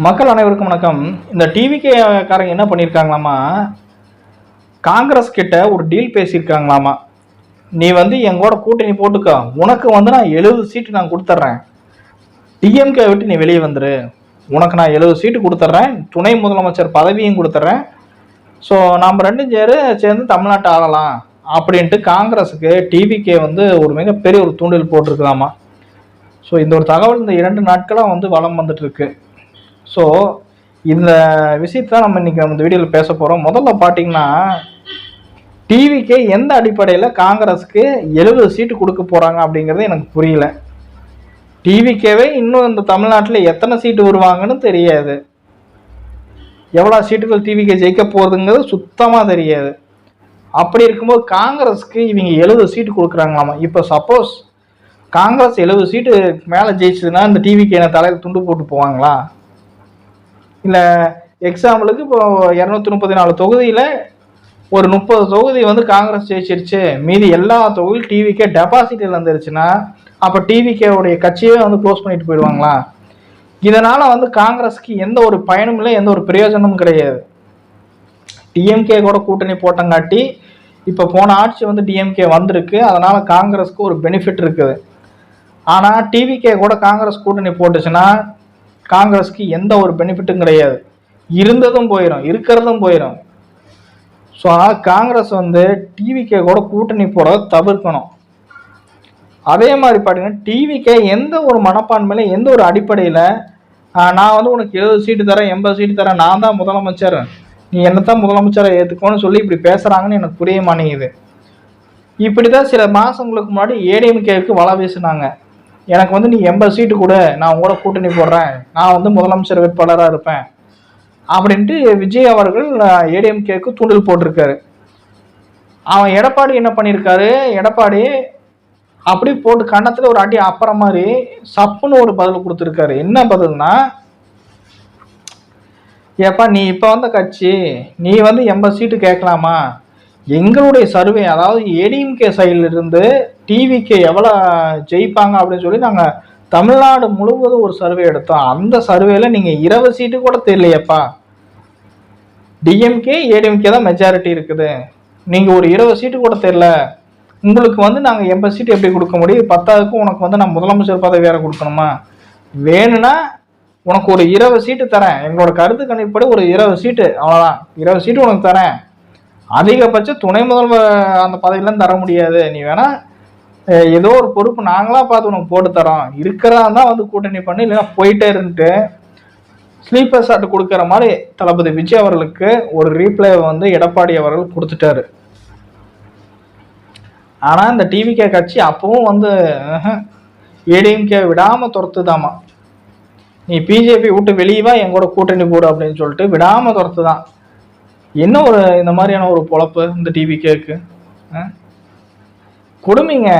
மக்கள் அனைவருக்கும் வணக்கம். இந்த டிவிகே காரங்க என்ன பண்ணியிருக்காங்களாமா காங்கிரஸ் கிட்ட ஒரு டீல் பேசியிருக்காங்களாமா நீ வந்து எங்கூட கூட்டணி போட்டுக்கோ. உனக்கு வந்து நான் எழுபது சீட்டு நான் கொடுத்துட்றேன் டிஎம்கே விட்டு நீ வெளியே வந்துரு. உனக்கு நான் எழுபது சீட்டு கொடுத்துட்றேன் துணை முதலமைச்சர் பதவியும் கொடுத்துட்றேன் ஸோ நம்ம ரெண்டும் சேரு சேர்ந்து தமிழ்நாட்டை ஆளலாம் அப்படின்ட்டு காங்கிரஸுக்கு டிவிகே வந்து ஒரு மிகப்பெரிய ஒரு தூண்டல் போட்டிருக்கலாமா? ஸோ இந்த ஒரு தகவல் இந்த இரண்டு நாட்களாக வந்து வளம் வந்துட்டு இருக்கு. ஸோ இந்த விஷயத்தை நம்ம இன்னைக்கு இந்த வீடியோவில் பேச போகிறோம் முதல்ல பார்த்தீங்கன்னா டிவிக்கு எந்த அடிப்படையில் காங்கிரஸுக்கு எழுபது சீட்டு கொடுக்க போகிறாங்க அப்படிங்கிறது எனக்கு புரியல. டிவிக்கேவே இன்னும் இந்த தமிழ்நாட்டில் எத்தனை சீட்டு வருவாங்கன்னு தெரியாது. எவ்வளோ சீட்டுகள் டிவிக்கு ஜெயிக்க போகிறதுங்கிறது சுத்தமாக தெரியாது. அப்படி இருக்கும்போது காங்கிரஸுக்கு இவங்க எழுபது சீட்டு கொடுக்குறாங்களாமா? இப்போ சப்போஸ் காங்கிரஸ் எழுபது சீட்டு மேலே ஜெயிச்சதுன்னா இந்த டிவிக்கு என்ன தலையில் துண்டு போட்டு போவாங்களா? இல்லை எக்ஸாம்பிளுக்கு இப்போ இரநூத்தி முப்பத்தி நாலு தொகுதியில் ஒரு முப்பது தொகுதி வந்து காங்கிரஸ் ஜெயிச்சிருச்சு. மீதி எல்லா தொகுதியும் டிவிக்கே டெபாசிட் இழந்துருச்சுன்னா அப்போ டிவிகேவுடைய கட்சியே வந்து க்ளோஸ் பண்ணிட்டு போயிடுவாங்களா? இதனால் வந்து காங்கிரஸ்க்கு எந்த ஒரு பயனும் இல்லை எந்த ஒரு பிரயோஜனமும் கிடையாது. டிஎம்கே கூட கூட்டணி போட்டங்காட்டி இப்போ போன ஆட்சி வந்து டிஎம்கே வந்திருக்கு. அதனால் காங்கிரஸ்க்கு ஒரு பெனிஃபிட் இருக்குது. ஆனால் டிவிகே கூட காங்கிரஸ் கூட்டணி போட்டுச்சுன்னா காங்கிரஸ்க்கு எந்த ஒரு பெனிஃபிட்டும் கிடையாது. இருந்ததும் போயிடும் இருக்கிறதும் போயிடும் ஸோ காங்கிரஸ் வந்து டிவிகே கூட கூட்டணி போட தவிர்க்கணும். அதே மாதிரி பார்த்தீங்கன்னா டிவிக்கே எந்த ஒரு மனப்பான்மையில எந்த ஒரு அடிப்படையில் நான் வந்து உனக்கு எழுபது சீட்டு தரேன் எண்பது சீட்டு தரேன் நான் தான் முதலமைச்சர். நீ என்னத்தான் முதலமைச்சரை ஏற்றுக்கோன்னு சொல்லி இப்படி பேசுகிறாங்கன்னு எனக்கு புரிய மாட்டேங்குது. இப்படி தான் சில மாதங்களுக்கு முன்னாடி ஏடிஎம்கேவுக்கு வலை வீசினாங்க. எனக்கு வந்து நீ எண்பது சீட்டு கூட நான் உங்களோட கூட்டணி போடுறேன். நான் வந்து முதலமைச்சர் வேட்பாளராக இருப்பேன். அப்படின்ட்டு விஜய் அவர்கள் ஏடிஎம்கேக்கு தூண்டில் போட்டிருக்காரு. அவன் எடப்பாடி என்ன பண்ணியிருக்காரு எடப்பாடி அப்படி போட்டு கன்னத்தில் ஒரு அடி அப்புறம் மாதிரி சப்புன்னு ஒரு பதில் கொடுத்துருக்காரு. என்ன பதில்னா ஏப்பா நீ இப்போ வந்த கட்சி நீ வந்து எண்பது சீட்டு கேட்கலாமா? எங்களுடைய சர்வே அதாவது ஏடிஎம்கே சைடில் இருந்து டிவிக்கு எவ்வளோ ஜெயிப்பாங்க அப்படின்னு சொல்லி நாங்கள் தமிழ்நாடு முழுவதும் ஒரு சர்வே எடுத்தோம். அந்த சர்வேல நீங்கள் இருபது சீட்டு கூட தெரியலையப்பா டிஎம்கே ஏடிஎம்கே தான் மெஜாரிட்டி இருக்குது. நீங்கள் ஒரு இருபது சீட்டு கூட தெரில உங்களுக்கு வந்து நாங்கள் எண்பது சீட்டு எப்படி கொடுக்க முடியும்? பத்தாவதுக்கும் உனக்கு வந்து நான் முதலமைச்சர் பதவி வேற கொடுக்கணுமா? வேணும்னா உனக்கு ஒரு இருபது சீட்டு தரேன். எங்களோட கருத்து கணிப்படி ஒரு இருபது சீட்டு அவ்வளோதான் இருபது சீட்டு உனக்கு தரேன். அதிகபட்சம் துணை முதல்வர் அந்த பதவியெல்லாம் தர முடியாது. நீ வேணா ஏதோ ஒரு பொறுப்பு நாங்களா பார்த்து உனக்கு போட்டு தரோம். இருக்கிறதா தான் வந்து கூட்டணி பண்ணி இல்லைன்னா போயிட்டே இருந்துட்டு ஸ்லீப்பர் ஷாட் கொடுக்குற மாதிரி தளபதி விஜய் அவர்களுக்கு ஒரு ரீப்ளே வந்து எடப்பாடி அவர்கள் கொடுத்துட்டாரு. ஆனால் இந்த டிவிகே கட்சி அப்பவும் வந்து ஏடிஎம்கே விடாமல் துரத்துதாமா. நீ பிஜேபி விட்டு வெளியே என் எங்கூட கூட்டணி போடு அப்படின்னு சொல்லிட்டு விடாமல் துரத்து தான் என்ன ஒரு இந்த மாதிரியான ஒரு பொழப்பு இந்த டிவி கேக்கு? கொடுமைங்க.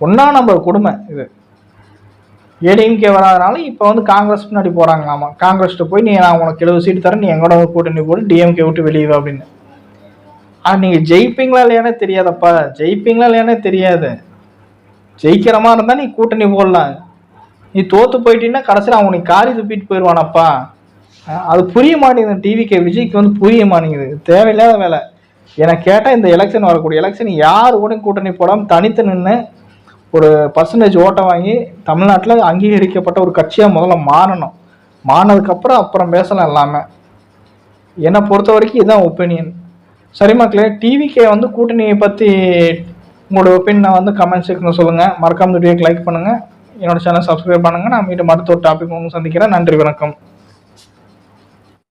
ஒன்றா நம்பர் கொடுமை இது. ஏடிஎம்கே வராதனால இப்போ வந்து காங்கிரஸ் பின்னாடி போகிறாங்களாமா காங்கிரஸ்ட்டு போய் நீ நான் உனக்கு எழுபது சீட்டு தரேன் நீ எங்கூட கூட்டணி போட்டு டிஎம்கே விட்டு வெளியே அப்படின்னு. ஆனால் நீங்கள் ஜெயிப்பீங்களா இல்லையானே தெரியாதப்பா. ஜெயிப்பீங்களா இல்லையானே தெரியாது. ஜெயிக்கிற மாதிரி இருந்தால் நீ கூட்டணி போடலாம். நீ தோத்து போயிட்டீங்கன்னா கடைசியில் அவங்க நீ காரி துப்பிட்டு போயிடுவானப்பா அது புரிய மாட்டேங்குது. டிவிக்கு விஜய்க்கு வந்து புரிய மாட்டேங்குது. தேவையில்லாத வேலை. என கேட்டால் இந்த எலெக்ஷன் வரக்கூடிய எலெக்ஷன் யார் கூட கூட்டணி போடாமல் தனித்து நின்று ஒரு பர்சன்டேஜ் ஓட்டை வாங்கி தமிழ்நாட்டில் அங்கீகரிக்கப்பட்ட ஒரு கட்சியாக முதல்ல மாறணும். மாறினதுக்கப்புறம் அப்புறம் பேசலாம் எல்லாமே. என்னை பொறுத்த வரைக்கும் இதுதான் ஒப்பீனியன் சரி மக்களே டிவிக்கே வந்து கூட்டணியை பற்றி உங்களோட ஒப்பீனியனை வந்து கமெண்ட் செக்ஷனில் சொல்லுங்கள் மறக்காம வீடியோக்கு லைக் பண்ணுங்கள் என்னோட சேனல் சப்ஸ்கிரைப் பண்ணுங்கள் நான் மீண்டும் அடுத்த ஒரு டாபிக் உங்களுக்கு சந்திக்கிறேன். நன்றி வணக்கம்.